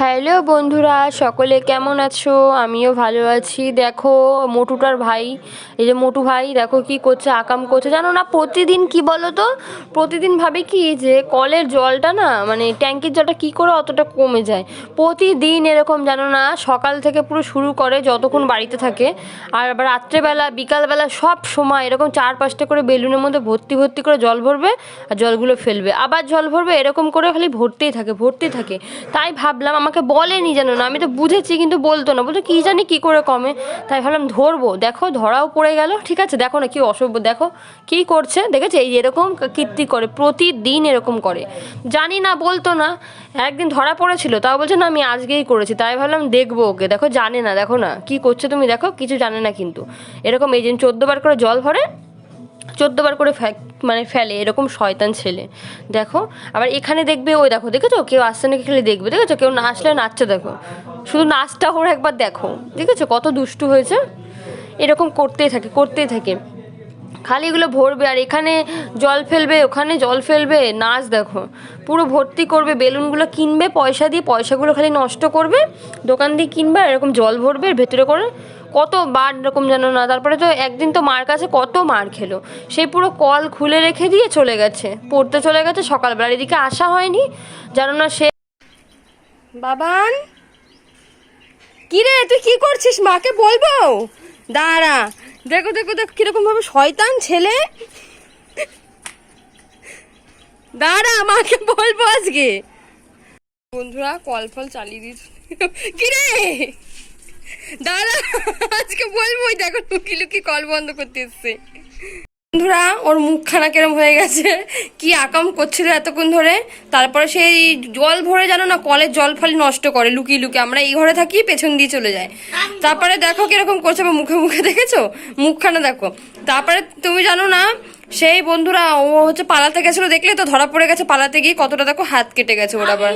Hello বন্ধুরা, সকলে কেমন আছো? আমিও ভালো আছি। দেখো, মোটুটার ভাই, এই যে মোটু ভাই, দেখো কি করছে, আকাম করছে। জানো না, প্রতিদিন কি বলো তো প্রতিদিন ভাবে কি যে, কলের জলটা না মানে ট্যাঙ্কির জলটা কি করে অতটা কমে যায়? প্রতিদিন এরকম, জানো না, সকাল থেকে পুরো শুরু করে যতক্ষণ বাড়িতে থাকে, আর আবার রাত্রেবেলা, বিকালবেলা সব সময় এরকম চার পাঁচটা করে বেলুনের মধ্যে ভর্তি ভর্তি করে জল ভরবে, আর জলগুলো ফেলবে। আবার জল ভরবে, এরকম করে খালি ভরতেই থাকে ভরতেই থাকে। তাই ভাবলাম আমাকে বলেনি জানো না, আমি তো বুঝেছি কিন্তু বলতো না। বলতো, কী জানি কী করে কমে? তাই ভাবলাম ধরবো। দেখো, ধরাও পড়ে গেল। ঠিক আছে, দেখো না কি অসভ্য, দেখো কি করছে। দেখেছে? এই এরকম কীর্তি করে, প্রতিদিন এরকম করে। জানি না, বলতো না। একদিন ধরা পড়েছিল, তাও বলছে, না, আমি আজকেই করেছি। তাই ভাবলাম দেখব ওকে। দেখো, জানে না, দেখো না। কি করছে তুমি? দেখো, কিছু জানে না কিন্তু। এরকম এই দিন চোদ্দোবার করে জল ভরে চোদ্দবার করে মানে ফেলে, এরকম শয়তান ছেলে। দেখো, আবার এখানে দেখবে, ওই দেখো, দেখেছ? কেউ আসছে নাকি খালি দেখবে, দেখেছ? কেউ না আসলে নাচছে, দেখো। শুধু নাচটা ওর একবার দেখো, দেখেছ? কত দুষ্টু হয়েছে। এরকম করতেই থাকে করতেই থাকে। খালি এগুলো ভরবে, আর এখানে জল ফেলবে, ওখানে জল ফেলবে, নাচ দেখো। পুরো ভর্তি করবে, বেলুনগুলো কিনবে, পয়সা দিয়ে, পয়সাগুলো খালি নষ্ট করবে, দোকান দিয়ে কিনবে, আর এরকম জল ভরবে, ভেতরে করে কত বার এরকম জানো না, তারপরে তো একদিন তো মার কাছে কত মার খেলো। সেই পুরো কল খুলে রেখে দিয়ে চলে গেছে, পড়তে চলে গেছে সকালবেলা। এদিকে আসা হয়নি জানো না সে বাবান? কিরে, তুই কি করছিস মাকে বলব? দাঁড়া, দেখো দেখো দেখো কীরকম ভাবে শয়তান ছেলে। দাঁড়া, মাকে বলব আজকে। বন্ধুরা কল ফল চালিয়ে দিস কিরে? দাঁড়া আজকে বলব ওই দেখো লুকি লুকি কল বন্ধ করতে এসছে। বন্ধুরা ওর মুখখানা কেরম হয়ে গেছে কি আকাম করছিল এতক্ষণ ধরে। তারপরে সেই জল ভরে জানো না কলের জল ফল নষ্ট করে লুকিয়ে লুকিয়ে আমরা এই ঘরে থাকি পেছন দিয়ে চলে যায়। তারপরে দেখো কীরকম করছে মুখে মুখে দেখেছ? মুখখানা দেখো। তারপরে তুমি জানো না সেই বন্ধুরা ও হচ্ছে পালাতে গেছিল দেখলে তো ধরা পড়ে গেছে পালাতে গিয়ে কতটা দেখো হাত কেটে গেছে ওর আবার।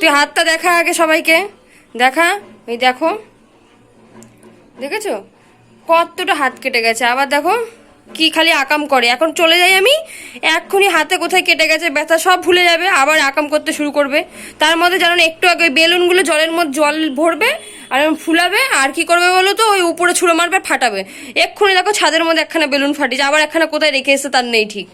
তুই হাতটা দেখা আগে সবাইকে। দেখা এই দেখো। দেখেছ? কতটা হাত কেটে গেছে। আবার দেখো, কি খালি আকাম করে। এখন চলে যাই আমি, এক্ষুনি হাতে কোথায় কেটে গেছে, ব্যথা সব ভুলে যাবে, আবার আকাম করতে শুরু করবে। তার মধ্যে যেন একটু আগে বেলুনগুলো জলের মধ্যে জল ভরবে আর ফুলাবে, আর কি করবে বলো তো, ওই উপরে ছুঁড়ে মারবে ফাটাবে। এক্ষুনি দেখো ছাদের মধ্যে একখানা বেলুন ফাটিছে আবার একখানা কোথায় রেখে এসে তার নেই ঠিক।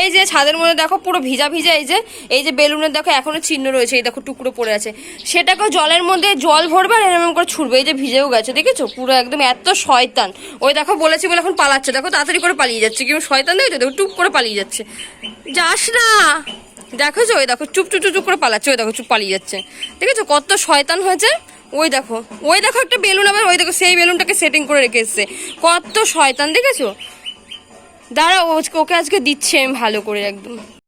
এই যে ছাদের মধ্যে দেখো পুরো ভিজা ভিজা, এই যে এই যে বেলুনের দেখো এখনও চিহ্ন রয়েছে, এই দেখো টুকরো পড়ে আছে। সেটাকে জলের মধ্যে জল ভরবে আর এরকম করে ছুটবে এই যে ভিজেও গেছে, দেখেছ? পুরো একদম এত শয়তান। ওই দেখো বলেছি বলে এখন পালাচ্ছে, দেখো তাড়াতাড়ি করে পালিয়ে যাচ্ছে কেউ শয়তান দেখো দেখো টুপ করে পালিয়ে যাচ্ছে। যাস না! দেখেছ? ওই দেখো চুপ চুপ চুপ করে পালাচ্ছে, ওই দেখো চুপ পালিয়ে যাচ্ছে। দেখেছ? কত শয়তান হয়েছে? ওই দেখো ওই দেখো একটা বেলুন আবার, ওই দেখো সেই বেলুনটাকে সেটিং করে রেখে এসছে। কত শয়তান, দেখেছ? দাঁড়া ওকে আজকে দিচ্ছে আমি ভালো করে একদম।